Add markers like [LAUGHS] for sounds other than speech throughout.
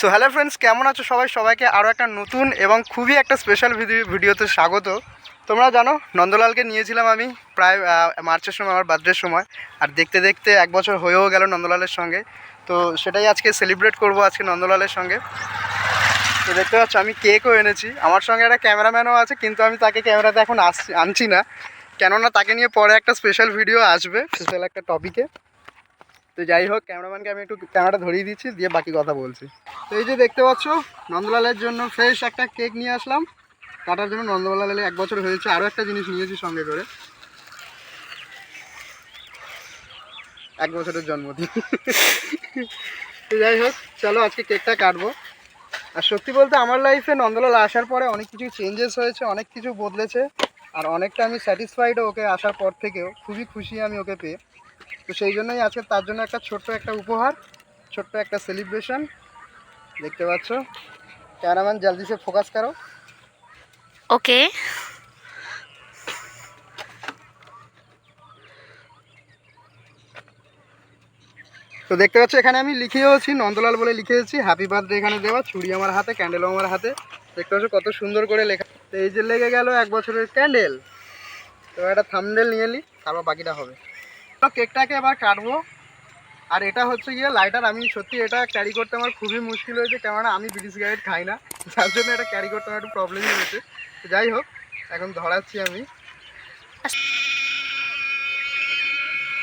So hello friends কেমন আছো সবাই? সবাইকে আরও একটা নতুন এবং খুবই একটা স্পেশাল ভিডিও ভিডিওতে স্বাগত। তোমরা জানো, নন্দলালকে নিয়েছিলাম আমি প্রায় মার্চের সময়, আমার বার্থডের সময়। আর দেখতে দেখতে এক বছর হয়েও গেল নন্দলালের সঙ্গে। তো সেটাই আজকে সেলিব্রেট করব আজকে নন্দলালের সঙ্গে। তো দেখতে পাচ্ছ, আমি কেকও এনেছি। আমার সঙ্গে একটা ক্যামেরাম্যানও আছে, কিন্তু আমি তাকে ক্যামেরাতে এখন আসছি আনছি না। কেননা তাকে নিয়ে পরে একটা স্পেশাল ভিডিও আসবে স্পেশাল একটা টপিকে তো যাই হোক, ক্যামেরাম্যানকে আমি একটু ক্যামেরাটা ধরিয়ে দিচ্ছি, দিয়ে বাকি কথা বলছি। তো এই যে দেখতে পাচ্ছ, নন্দলালের জন্য ফ্রেশ একটা কেক নিয়ে আসলাম। কাটার জন্য নন্দলালের এক বছর হয়েছে আরও একটা জিনিস নিয়েছি সঙ্গে করে। এক বছরের জন্মদিন। তো যাই হোক, চলো আজকে কেকটা কাটবো। আর সত্যি বলতে আমার লাইফে নন্দলাল আসার পরে অনেক কিছু চেঞ্জেস হয়েছে, অনেক কিছু বদলেছে, আর অনেকটা আমি স্যাটিসফাইডও ওকে আসার পর থেকেও, খুবই খুশি আমি ওকে পেয়ে। তো সেই জন্যই আজকে তার জন্য একটা ছোট্ট একটা উপহার ছোট্ট একটা সেলিব্রেশন দেখতে পাচ্ছ। ক্যামেরাম্যান জলদি সে ফোকাস করো। ওকে তো দেখতে পাচ্ছ এখানে আমি লিখেওছি নন্দলাল বলে লিখেছি হ্যাপি বার্থডে এখানে দেওয়া ছুরি আমার হাতে ক্যান্ডেলও আমার হাতে। দেখতে পাচ্ছ কত সুন্দর করে লেখা। তো এই যে লেগে গেল এক বছরের ক্যান্ডেল তো একটা থামডেল নিয়ে নিই তারপর বাকিটা হবে। কেকটাকে এবার কাটবো। আর এটা হচ্ছে গিয়ে লাইটার আমি সত্যি এটা ক্যারি করতে আমার খুবই মুশকিল হয়েছে। কেননা আমি ব্রিটিশ গাইড খাই না। যার জন্য এটা ক্যারি করতে আমার একটু প্রবলেমই হয়েছে। যাই হোক, এখন ধরাচ্ছি আমি।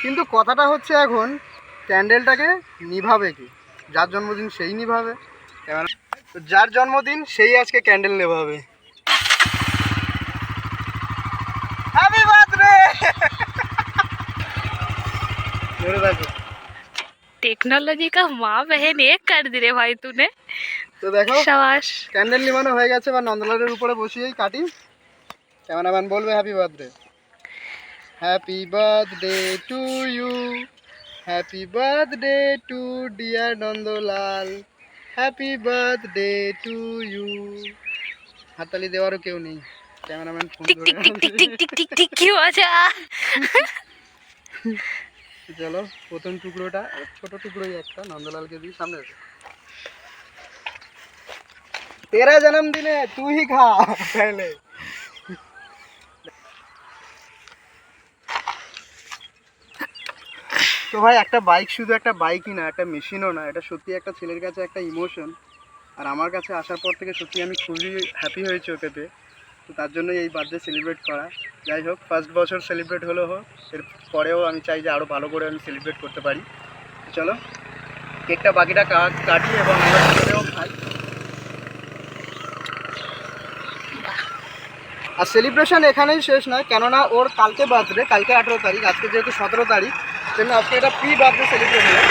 কিন্তু কথাটা হচ্ছে এখন ক্যান্ডেলটাকে নিভাবে কি? যার জন্মদিন সেই নিভাবে। যার জন্মদিন সেই আজকে ক্যান্ডেল নেভাবে। টেকনোলজি কা মা বেহেন এক কাট দিলে ভাই তুনে তো দেখো সাবাস ক্যান্ডেল লিমানো হয়ে গেছে বা নন্দলালের উপরে বসিয়েই কাটি আমান বলবে happy birthday happy birthday to you happy birthday to dear Nandalal happy birthday to you হাতালি দেওয়ারও কেউ নেই। Cameraman phone tick tick tick tick tick tick tick কি মজা। [LAUGHS] চলো, প্রথম টুকরোটা ছোট টুকরোই একটা নন্দলালকে দিয়ে সামনে তেরা জন্মদিনে তুই খা তাহলে তো ভাই, একটা বাইক শুধু একটা বাইকই না, একটা মেশিনও না, এটা সত্যি একটা ছেলের কাছে একটা ইমোশন আর আমার কাছে আসার পর থেকে সত্যি আমি খুবই হ্যাপি হয়েছি ওকে পেয়ে তো তার জন্যই এই বার্থডে সেলিব্রেট করা। যাই হোক ফার্স্ট বছর সেলিব্রেট হলো হোক, এর পরেও আমি চাই যে আরও ভালো করে আমি সেলিব্রেট করতে পারি। চলো, কেকটা বাকিটা কাটি এবং খাই। আর সেলিব্রেশন এখানেই শেষ নয়, কেননা ওর কালকে বার্থডে কালকে আঠেরো তারিখ, আজকে যেহেতু সতেরো তারিখ জন্য আজকে এটা প্রি বার্থডে সেলিব্রেট হলো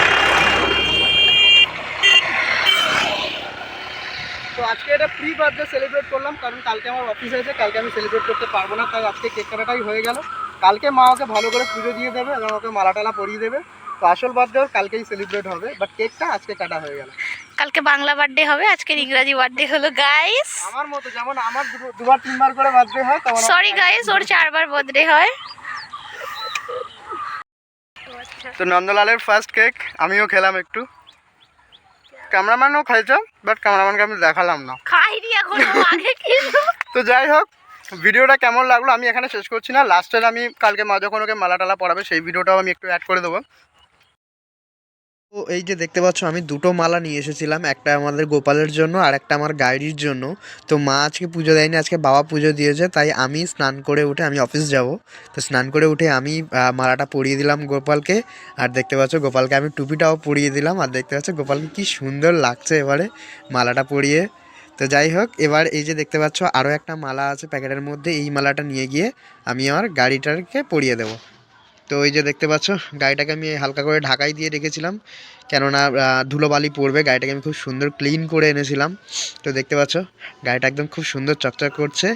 তো আজকে এটা প্রি বার্থডে সেলিব্রেট করলাম কারণ কালকে আমার অফিস আছে কালকে আমি সেলিব্রেট করতে পারব না তাই আজকে কেক কাটাটাই হয়ে গেল। কালকে মা ওকে ভালো করে পুজো দিয়ে দেবে এবং ওকে মালা টালা পরিয়ে দেবে। তো আসল বার্থডে ওর কালকেই সেলিব্রেট হবে বাট কেকটা আজকে কাটা হয়ে গেল। কালকে বাংলা বার্থডে হবে আজকের ইংরাজি বার্থডে হলো গাইস আমার মতো যেমন আমার দুবার তিনবার করে বার্থডে হয় তেমন সরি গাইস ওর চারবার বার্থডে হয়। তো নন্দলালের ফার্স্ট কেক আমিও খেলাম একটু। ক্যামেরাম্যানও খাইছে বাট ক্যামেরাম্যানকে আমি দেখালাম না। খাইনি এখন আগে কিন্তু। [LAUGHS] তো যাই হোক ভিডিওটা কেমন লাগল আমি এখানে শেষ করছি না। লাস্টের আমি কালকে মা যখন ওকে মালা টালা পড়াবে সেই ভিডিওটাও আমি একটু অ্যাড করে দেবো। তো এই যে দেখতে পাচ্ছ, আমি দুটো মালা নিয়ে এসেছিলাম, একটা আমাদের গোপালের জন্য আর একটা আমার গাইরির জন্য। তো মা আজকে পুজো দেয়নি, আজকে বাবা পুজো দিয়েছে, তাই আমি স্নান করে উঠে আমি অফিস যাব। তো স্নান করে উঠে আমি মালাটা পরিয়ে দিলাম গোপালকে, আর দেখতে পাচ্ছ গোপালকে আমি টুপিটাও পরিয়ে দিলাম, আর দেখতে পাচ্ছ গোপালকে কি সুন্দর লাগছে এবারে মালাটা পরিয়ে। তো যাই হোক, এবার এই যে দেখতে পাচ্ছ আরও একটা মালা আছে প্যাকেটের মধ্যে, এই মালাটা নিয়ে গিয়ে আমি আমার গাড়িটাকে পরিয়ে দেবো। তো এই যে দেখতে পাচ্ছ, গাড়িটাকে আমি হালকা করে ঢাকাই দিয়ে রেখেছিলাম। কেননা ধুলোবালি পড়বে, গাড়িটাকে আমি খুব সুন্দর ক্লিন করে এনেছিলাম। তো দেখতে পাচ্ছ, গাড়িটা একদম খুব সুন্দর চকচক করছে।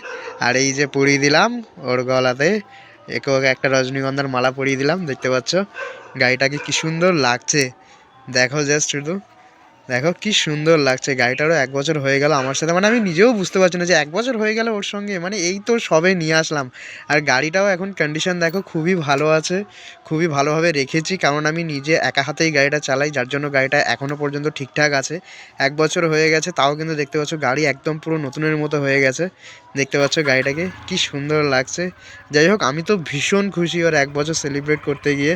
আর এই যে পরিয়ে দিলাম, ওর গলাতে। একে একটা রজনীগন্ধার মালা পরিয়ে দিলাম, দেখতে পাচ্ছ। গাড়িটাকে কি সুন্দর লাগছে। দেখো জাস্ট শুধু। দেখো কি সুন্দর লাগছে, গাড়িটারও এক বছর হয়ে গেল আমার সাথে মানে আমি নিজেও বুঝতে পারছি না যে এক বছর হয়ে গেল ওর সঙ্গে মানে এই তো সবে নিয়ে আসলাম। আর গাড়িটাও এখন কন্ডিশন দেখো খুবই ভালো আছে, খুবই ভালোভাবে রেখেছি, কারণ আমি নিজে একা হাতেই গাড়িটা চালাই, যার জন্য গাড়িটা এখনও পর্যন্ত ঠিকঠাক আছে। এক বছর হয়ে গেছে, তাও কিন্তু দেখতে পাচ্ছ গাড়ি একদম পুরো নতুনের মতো হয়ে গেছে, দেখতে পাচ্ছ গাড়িটাকে কি সুন্দর লাগছে। যাই হোক, আমি তো ভীষণ খুশি ওর এক বছর সেলিব্রেট করতে গিয়ে,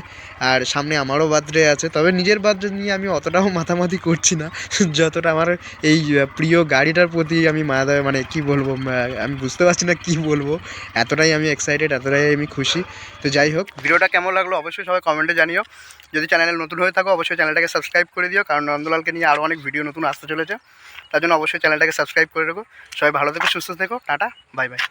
আর সামনে আমারও বার্থডে আছে, তবে নিজের বার্থডে নিয়ে আমি অতটাও মাথামাতি করছি না, যতটা আমার এই প্রিয় গাড়িটার প্রতি আমি দেওয়া মানে কি বলব আমি বুঝতে পারছি না কি বলব। এতটাই আমি এক্সাইটেড এতটাই আমি খুশি। তো যাই হোক, ভিডিওটা কেমন লাগল অবশ্যই সবাই কমেন্টে জানিও। যদি চ্যানেলে নতুন হয়ে থাকো, অবশ্যই চ্যানেলটাকে সাবস্ক্রাইব করে দিও, কারণ নন্দলালকে নিয়ে আরও অনেক ভিডিও নতুন আসতে চলেছে। তার জন্য অবশ্যই চ্যানেলটাকে সাবস্ক্রাইব করে রেখো। সবাই ভালো থেকো, সুস্থ থেকো। Tata bye bye